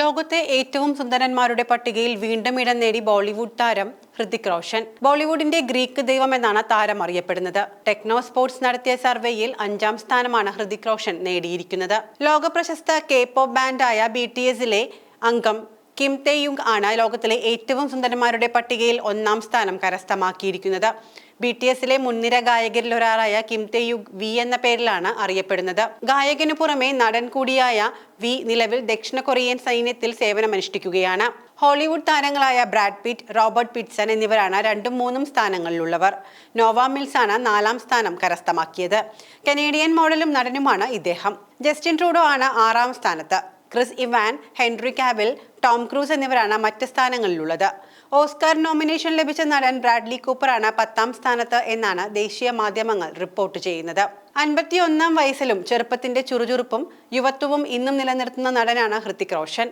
ലോകത്തെ ഏറ്റവും സുന്ദരന്മാരുടെ പട്ടികയിൽ വീണ്ടും ഇടം നേടി ബോളിവുഡ് താരം ഹൃതിക് റോഷൻ. ബോളിവുഡിന്റെ ഗ്രീക്ക് ദൈവം എന്നാണ് താരം അറിയപ്പെടുന്നത്. ടെക്നോ സ്പോർട്സ് നടത്തിയ സർവേയിൽ അഞ്ചാം സ്ഥാനമാണ് ഹൃതിക് റോഷൻ നേടിയിരിക്കുന്നത്. ലോക പ്രശസ്ത കെ പോപ്പ് ബാൻഡായ ബി ടി എസിലെ അംഗം കിം തെയുങ് ആണ് ലോകത്തിലെ ഏറ്റവും സുന്ദരന്മാരുടെ പട്ടികയിൽ ഒന്നാം സ്ഥാനം കരസ്ഥമാക്കിയിരിക്കുന്നത്. ബി ടി എസിലെ മുൻനിര ഗായകരിൽ ഒരാളായ കിം തെയുഗ് വി എന്ന പേരിലാണ് അറിയപ്പെടുന്നത്. ഗായകനു പുറമെ നടൻ കൂടിയായ വി നിലവിൽ ദക്ഷിണ കൊറിയൻ സൈന്യത്തിൽ സേവനമനുഷ്ഠിക്കുകയാണ്. ഹോളിവുഡ് താരങ്ങളായ ബ്രാഡ് പിറ്റ് റോബർട്ട് പിറ്റ്സൺ എന്നിവരാണ് രണ്ടും മൂന്നും സ്ഥാനങ്ങളിലുള്ളവർ. നോവ മിൽസ് ആണ് നാലാം സ്ഥാനം കരസ്ഥമാക്കിയത്. കനേഡിയൻ മോഡലും നടനുമാണ് ഇദ്ദേഹം. ജസ്റ്റിൻ ട്രൂഡോ ആണ് ആറാം സ്ഥാനത്ത്. Chris Evan Henry Cavill Tom Cruise എന്നിവരാണ് മറ്റ് സ്ഥാനങ്ങളിലുള്ളത്. ഓസ്കാർ നോമിനേഷൻ ലഭിച്ച നടൻ ബ്രാഡ്ലി കൂപ്പറാണ് പത്താം സ്ഥാനത്ത് എന്നാണ് ദേശീയ മാധ്യമങ്ങൾ റിപ്പോർട്ട് ചെയ്യുന്നത്. അൻപത്തിയൊന്നാം വയസ്സിലും ചെറുപ്പത്തിന്റെ ചുറുചുറുപ്പും യുവത്വവും ഇന്നും നിലനിർത്തുന്ന നടനാണ് ഹൃത്തിക് റോഷൻ.